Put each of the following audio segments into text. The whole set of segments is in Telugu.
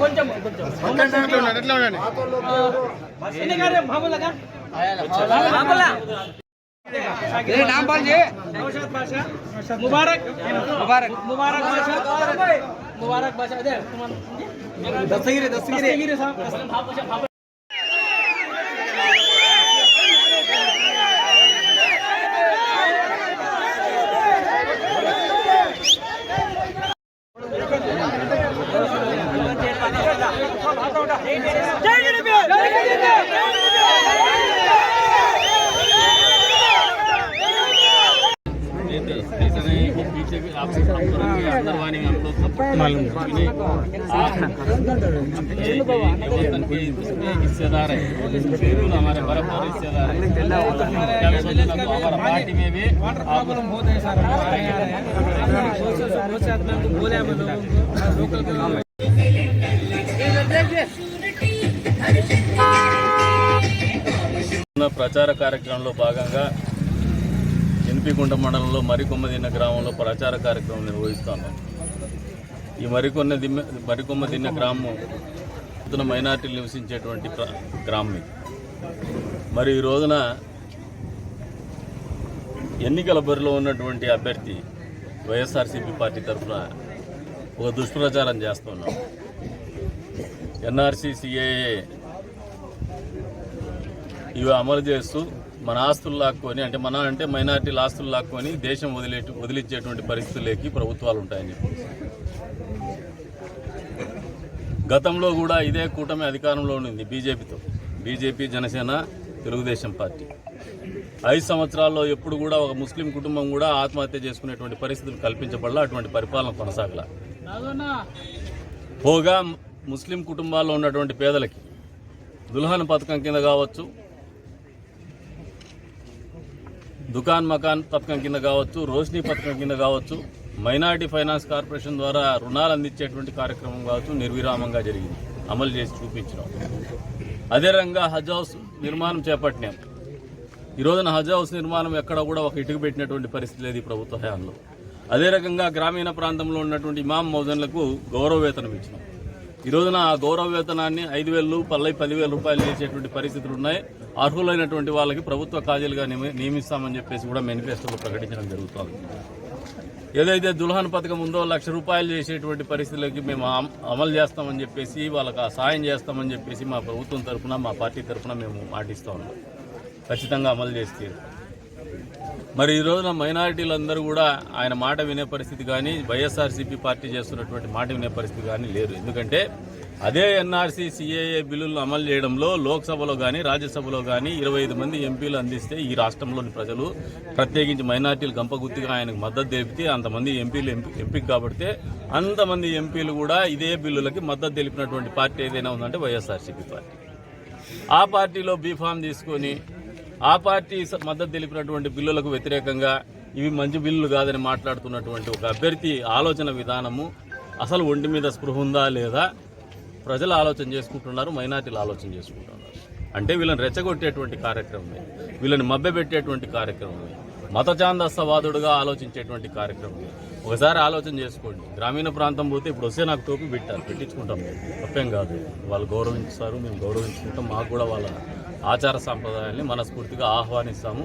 కొంచెం కొంచెం మామూలుగా मुबारक मुबारक मुबारक مبارک بادشاہ دل دسگیرے دسگیرے دسگیرے صاحب اسلام حافظ आप ये ये वतन के इसमें हिस्सेदार है बिल्कुल हमारे बराबर हिस्सेदार है क्या मैं सोचता हूँ हमारा पार्टी में भी आप ప్రచార కార్యక్రమంలో భాగంగా ఎన్పికుంట మండలంలో మరికొమ్మదిన్న గ్రామంలో ప్రచార కార్యక్రమం నిర్వహిస్తున్నాం ఈ మరికొన్న దిమ్మ మరికొమ్మదిన్న గ్రామం ఇతను మైనార్టీలు నివసించేటువంటి గ్రామం ఇది. మరి ఈ రోజున ఎన్నికల బరిలో ఉన్నటువంటి అభ్యర్థి వైఎస్ఆర్సీపీ పార్టీ తరఫున ఒక దుష్ప్రచారం చేస్తున్నాం. ఎన్ఆర్సీ సిఏఏ ఇవి అమలు చేస్తూ మన ఆస్తులు లాక్కొని అంటే మన అంటే మైనార్టీల ఆస్తులు లాక్కొని దేశం వదిలే వదిలించేటువంటి పరిస్థితుల్లోకి ప్రభుత్వాలు ఉంటాయని గతంలో కూడా ఇదే కూటమి అధికారంలో ఉండింది బీజేపీతో. BJP Janasena Telugu Desam party. ఐదు సంవత్సరాల్లో ఎప్పుడు కూడా ఒక ముస్లిం కుటుంబం కూడా ఆత్మహత్య చేసుకునేటువంటి పరిస్థితులు కల్పించబడలా అటువంటి పరిపాలన కొనసాగల. పోగా ముస్లిం కుటుంబాల్లో ఉన్నటువంటి పేదలకి దుల్హన్ పథకం కింద కావచ్చు దుకాన్ మకాన్ పథకం కింద కావచ్చు రోషిని పథకం కింద కావచ్చు మైనారిటీ ఫైనాన్స్ కార్పొరేషన్ ద్వారా రుణాలు అందించేటువంటి కార్యక్రమం కావచ్చు నిర్విరామంగా జరిగింది. అమలు చేసి చూపించడం అదే రంగా హజ్ హౌస్ నిర్మాణం చేపట్టినాం. ఈ రోజున హజ్ హౌస్ నిర్మాణం ఎక్కడ కూడా ఒక ఇటుక పెట్టినటువంటి పరిస్థితి లేదు ఈ ప్రభుత్వ హయాంలో. అదే రకంగా గ్రామీణ ప్రాంతంలో ఉన్నటువంటి ఇమాం మౌజన్లకు గౌరవ వేతనం ఇచ్చినాం. ఈ రోజున ఆ గౌరవ వేతనాన్ని ఐదు వేలు పల్లై పదివేల రూపాయలు చేసేటువంటి పరిస్థితులు ఉన్నాయి. అర్హులైనటువంటి వాళ్ళకి ప్రభుత్వ ఖాళీలుగా నియమిస్తామని చెప్పేసి కూడా మేనిఫెస్టోలో ప్రకటించడం జరుగుతోంది. ఏదైతే దుల్హన్ పథకం ఉందో లక్ష రూపాయలు చేసేటువంటి పరిస్థితులకి మేము అమలు చేస్తామని చెప్పేసి వాళ్ళకి ఆ సాయం చేస్తామని చెప్పేసి మా ప్రభుత్వం తరఫున మా పార్టీ తరఫున మేము మాటిస్తా ఉన్నాం. ఖచ్చితంగా అమలు చేస్తే మరి ఈ రోజున మైనారిటీలందరూ కూడా ఆయన మాట వినే పరిస్థితి కానీ వైఎస్ఆర్సీపీ పార్టీ చేస్తున్నటువంటి మాట వినే పరిస్థితి కానీ లేరు ఎందుకంటే అదే ఎన్ఆర్సీ సిఏఏ బిల్లులను అమలు చేయడంలో లోక్సభలో కానీ రాజ్యసభలో కానీ ఇరవై ఐదు మంది ఎంపీలు అందిస్తే ఈ రాష్ట్రంలోని ప్రజలు ప్రత్యేకించి మైనార్టీలు గంపగుత్తిగా ఆయనకు మద్దతు తెలిపితే అంతమంది ఎంపీలు ఎంపీ కాబట్టి కాబడితే అంతమంది ఎంపీలు కూడా ఇదే బిల్లులకి మద్దతు తెలిపినటువంటి పార్టీ ఏదైనా ఉందంటే వైఎస్ఆర్సీపీ పార్టీ. ఆ పార్టీలో బీఫామ్ తీసుకొని ఆ పార్టీ స- మద్దతు తెలిపినటువంటి బిల్లులకు వ్యతిరేకంగా ఇవి మంచి బిల్లులు కాదని మాట్లాడుతున్నటువంటి ఒక అభ్యర్థి ఆలోచన విధానము అసలు ఒంటి మీద స్పృహ ఉందా లేదా ప్రజలు ఆలోచన చేసుకుంటున్నారు మైనార్టీలు ఆలోచన చేసుకుంటున్నారు. అంటే వీళ్ళని రెచ్చగొట్టేటువంటి కార్యక్రమమే. వీళ్ళని మభ్యపెట్టేటువంటి కార్యక్రమమే. మతచాందస్తవాదుడుగా ఆలోచించేటువంటి కార్యక్రమం ఒకసారి ఆలోచన చేసుకోండి. గ్రామీణ ప్రాంతం పోతే ఇప్పుడు వస్తే నాకు టోపీ పెట్టారు పెట్టించుకుంటాం తప్పేం కాదు. వాళ్ళు గౌరవించుతారు మేము గౌరవించుకుంటాం. మాకు కూడా వాళ్ళ ఆచార సాంప్రదాయాన్ని మనస్ఫూర్తిగా ఆహ్వానిస్తాము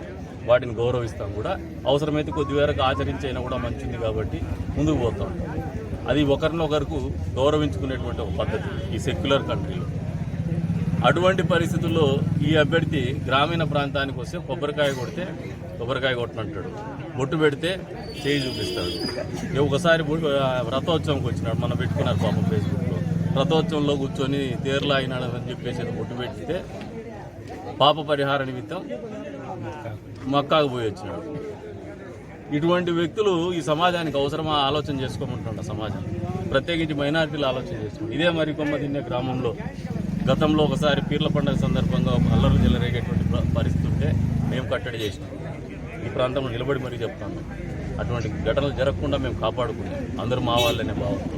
వాటిని గౌరవిస్తాం కూడా. అవసరమైతే కొద్దివేరకు ఆచరించైనా కూడా మంచిది కాబట్టి ముందుకు పోతాం. అది ఒకరినొకరికి గౌరవించుకునేటువంటి ఒక పద్ధతి ఈ సెక్యులర్ కంట్రీలో. అటువంటి పరిస్థితుల్లో ఈ అభ్యర్థి గ్రామీణ ప్రాంతానికి వస్తే కొబ్బరికాయ కొడితే కొబ్బరికాయ కొట్టనంటాడు బొట్టు పెడితే చేయి చూపిస్తాడు. ఒకసారి రథోత్సవంకి వచ్చినాడు మనం పెట్టుకున్నారు పాపం ఫేస్బుక్లో రథోత్సవంలో కూర్చొని తేర్లు అయినాడు అని చెప్పేసి బొట్టు పెడితే పాప పరిహార నిమిత్తం మక్కాకు పోయి వచ్చినాడు. ఇటువంటి వ్యక్తులు ఈ సమాజానికి అవసరమా ఆలోచన చేసుకోమంటుండ సమాజం. ప్రత్యేకించి మైనారిటీలు ఆలోచన చేసుకుని ఇదే మరి కొమ్మదిన్నే గ్రామంలో గతంలో ఒకసారి పీర్ల పండుగ సందర్భంగా ఒక అల్లర్లు చెలరేగేటువంటి ప- పరిస్థితి ఉంటే మేము కట్టడి చేసినాం. ఈ ప్రాంతంలో నిలబడి మరీ చెప్తాను. అటువంటి ఘటనలు జరగకుండా మేము కాపాడుకున్నాం. అందరూ మా వాళ్ళనే భావంతో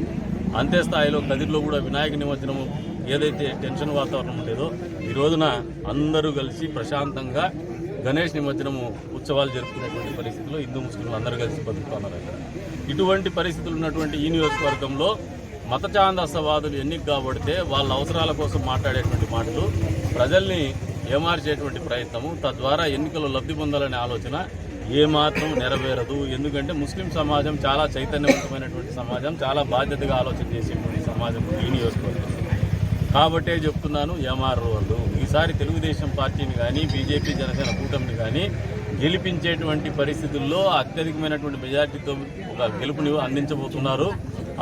అంతే స్థాయిలో కదిరిలో కూడా వినాయక నిమజ్జనం ఏదైతే టెన్షన్ వాతావరణం ఉండేదో ఈ రోజున అందరూ కలిసి ప్రశాంతంగా గణేష్ నిమజ్జనము ఉత్సవాలు జరుపుకునేటువంటి పరిస్థితుల్లో హిందూ ముస్లింలు అందరూ కలిసి బతుకుతున్నారు ఇటువంటి పరిస్థితులు ఉన్నటువంటి ఈ నియోజకవర్గంలో మత ఛాందసవాదులు ఎన్నిక కాబడితే వాళ్ళ అవసరాల కోసం మాట్లాడేటువంటి మాటలు ప్రజల్ని ఏమార్చేటువంటి ప్రయత్నము తద్వారా ఎన్నికలు లబ్ధి పొందాలనే ఆలోచన ఏమాత్రం నెరవేరదు. ఎందుకంటే ముస్లిం సమాజం చాలా చైతన్యవంతమైనటువంటి సమాజం చాలా బాధ్యతగా ఆలోచన చేసేటువంటి సమాజం ఈ నియోజకవర్గం కాబట్టే చెప్తున్నాను ఎంఆర్ఓ వాళ్ళు. ఈసారి తెలుగుదేశం పార్టీని కానీ బీజేపీ జనసేన కూటమిని కానీ గెలిపించేటువంటి పరిస్థితుల్లో అత్యధికమైనటువంటి మెజార్టీతో ఒక గెలుపుని అందించబోతున్నారు.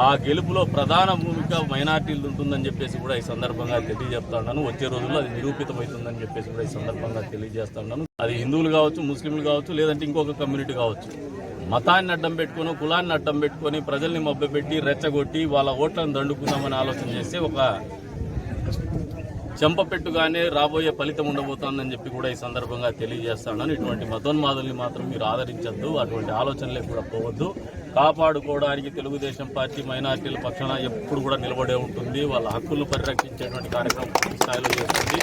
ఆ గెలుపులో ప్రధాన భూమిక మైనార్టీలు ఉంటుందని చెప్పేసి కూడా ఈ సందర్భంగా తెలియజేస్తా వచ్చే రోజుల్లో అది నిరూపితమవుతుందని చెప్పేసి కూడా ఈ సందర్భంగా తెలియజేస్తున్నాను అది హిందువులు కావచ్చు ముస్లింలు కావచ్చు లేదంటే ఇంకొక కమ్యూనిటీ కావచ్చు. మతాన్ని అడ్డం పెట్టుకొని కులాన్ని అడ్డం పెట్టుకొని ప్రజల్ని మభ్యపెట్టి రెచ్చగొట్టి వాళ్ళ ఓట్లను దండుకుందామని ఆలోచన చేస్తే ఒక చెంపపెట్టుగానే రాబోయే ఫలితం ఉండబోతోందని చెప్పి కూడా ఈ సందర్భంగా తెలియజేస్తాను ఇటువంటి మతోన్మాదుల్ని మాత్రం మీరు ఆదరించద్దు అటువంటి ఆలోచనలకు కూడా పోవద్దు. కాపాడుకోవడానికి తెలుగుదేశం పార్టీ మైనార్టీల పక్షాన ఎప్పుడు కూడా నిలబడే ఉంటుంది. వాళ్ళ హక్కులను పరిరక్షించేటువంటి కార్యక్రమం పూర్తి స్థాయిలో చేస్తుంది.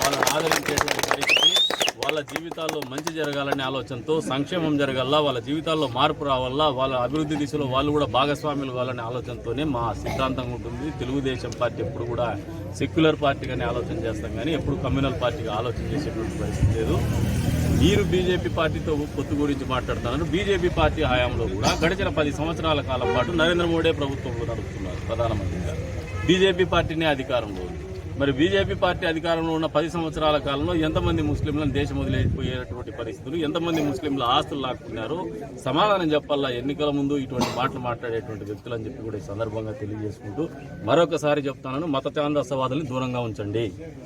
వాళ్ళని ఆదరించేటువంటి పరిస్థితి వాళ్ళ జీవితాల్లో మంచి జరగాలనే ఆలోచనతో సంక్షేమం జరగాల వాళ్ళ జీవితాల్లో మార్పు రావాలా వాళ్ళ అభివృద్ధి దిశలో వాళ్ళు కూడా భాగస్వాములు కావాలనే ఆలోచనతోనే మా సిద్ధాంతం ఉంటుంది. తెలుగుదేశం పార్టీ ఎప్పుడు కూడా సెక్యులర్ పార్టీగానే ఆలోచన చేస్తాం కానీ ఎప్పుడు కమ్యూనల్ పార్టీగా ఆలోచన చేసేటువంటి పరిస్థితి లేదు. మీరు బీజేపీ పార్టీతో పొత్తు గురించి మాట్లాడుతున్నారు. బీజేపీ పార్టీ హయాంలో కూడా గడిచిన పది సంవత్సరాల కాలం పాటు నరేంద్ర మోడీ ప్రభుత్వంలో నడుపుతున్నారు ప్రధానమంత్రిగా బీజేపీ పార్టీనే అధికారంలో మరి బీజేపీ పార్టీ అధికారంలో ఉన్న పది సంవత్సరాల కాలంలో ఎంతమంది ముస్లింలను దేశం వదిలేకపోయేటువంటి పరిస్థితులు ఎంతమంది ముస్లింల ఆస్తులు లాక్కున్నారు? సమాధానం చెప్పాలా? ఎన్నికల ముందు ఇటువంటి మాటలు మాట్లాడేటువంటి వ్యక్తులు అని చెప్పి కూడా ఈ సందర్భంగా తెలియజేసుకుంటూ మరొకసారి చెప్తాను మత చాందసవాదుల్ని దూరంగా ఉంచండి.